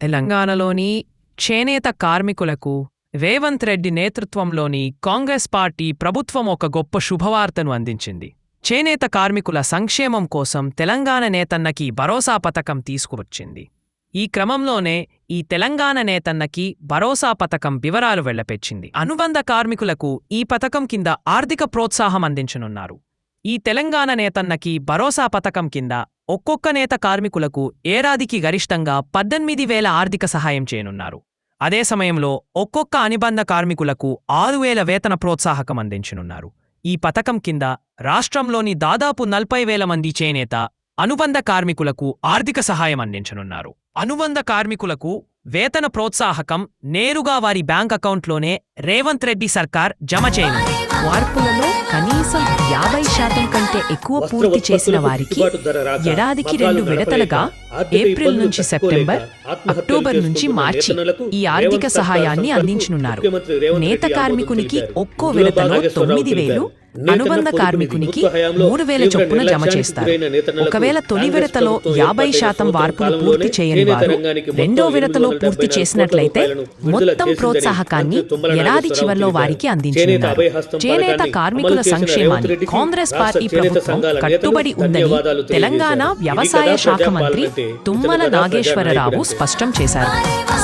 తెలంగాణలోని చేనేత కార్మికులకు రేవంత్ రెడ్డి నేతృత్వంలోని కాంగ్రెస్ పార్టీ ప్రభుత్వం ఒక గొప్ప శుభవార్తను అందించింది. చేనేత కార్మికుల సంక్షేమం కోసం తెలంగాణ నేతన్నకి భరోసా పథకం తీసుకువచ్చింది. ఈ క్రమంలోనే ఈ తెలంగాణ నేతన్నకి భరోసా పథకం వివరాలు వెళ్ళపెచ్చింది అనుబంధ కార్మికులకు ఈ పథకం కింద ఆర్థిక ప్రోత్సాహం అందించనున్నారు. ఈ తెలంగాణ నేతన్నకి భరోసా పథకం కింద ఒక్కొక్క నేత కార్మికులకు ఏడాదికి గరిష్టంగా పద్దెనిమిది వేల ఆర్థిక సహాయం చేయనున్నారు. అదే సమయంలో ఒక్కొక్క అనుబంధ కార్మికులకు ఆరు వేల వేతన ప్రోత్సాహకం అందించనున్నారు. ఈ పథకం కింద రాష్ట్రంలోని దాదాపు నలభై వేల మంది చేనేత అనుబంధ కార్మికులకు ఆర్థిక సహాయం అందించనున్నారు. అనుబంధ కార్మికులకు వేతన ప్రోత్సాహకం నేరుగా వారి బ్యాంక్ అకౌంట్లోనే రేవంత్ రెడ్డి సర్కార్ జమ చేయనుంది. కనీసం యాభై శాతం కంటే ఎక్కువ పూర్తి చేసిన వారికి ఏడాదికి రెండు విడతలుగా ఏప్రిల్ నుంచి సెప్టెంబర్ అక్టోబర్ నుంచి మార్చి ఈ ఆర్థిక సహాయాన్ని అందించనున్నారు నేత కార్మికునికి ఒక్కో విడతలో తొమ్మిది వేలు అనుబంధ కార్మికునికి మూడు వేల చొప్పున జమ చేస్తారు. ఒకవేళ తొలి విడతలో యాభై శాతం వార్పులు పూర్తి చేయని వారు రెండో విడతలో పూర్తి చేసినట్లయితే మొత్తం ప్రోత్సాహకాన్ని ఏడాది చివర్లో వారికి అందించనున్నారు చేనేత కార్మికుల సంక్షేమాన్ని కాంగ్రెస్ పార్టీ ప్రభుత్వం కట్టుబడి ఉందని తెలంగాణ వ్యవసాయ శాఖ మంత్రి తుమ్మల నాగేశ్వరరావు స్పష్టం చేశారు.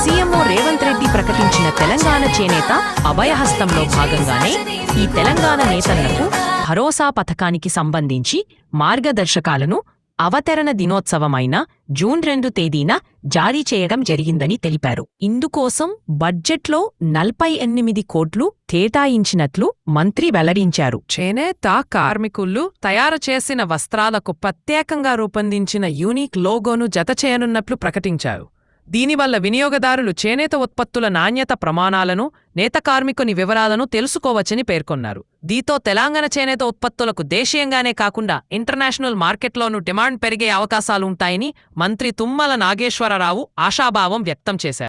సీఎంఓ రేవంత్ రెడ్డి ప్రకటించిన తెలంగాణ చేనేత అభయహస్తంలో భాగంగానే ఈ తెలంగాణ నేతలకు భరోసా పథకానికి సంబంధించి మార్గదర్శకాలను అవతరణ దినోత్సవమైన జూన్ రెండు తేదీన జారీ చేయడం జరిగిందని తెలిపారు. ఇందుకోసం బడ్జెట్లో నలభై ఎనిమిది కోట్లు కేటాయించినట్లు మంత్రి వెల్లడించారు. చేనేత కార్మికులు తయారు చేసిన వస్త్రాలకు ప్రత్యేకంగా రూపొందించిన యూనిక్ లోగోను జత చేయనున్నట్లు ప్రకటించారు. దీనివల్ల వినియోగదారులు చేనేత ఉత్పత్తుల నాణ్యత ప్రమాణాలను నేత కార్మికుని వివరాలను తెలుసుకోవచ్చని పేర్కొన్నారు. దీంతో తెలంగాణ చేనేత ఉత్పత్తులకు దేశీయంగానే కాకుండా ఇంటర్నేషనల్ మార్కెట్లోనూ డిమాండ్ పెరిగే అవకాశాలుంటాయని మంత్రి తుమ్మల నాగేశ్వరరావు ఆశాభావం వ్యక్తం చేశారు.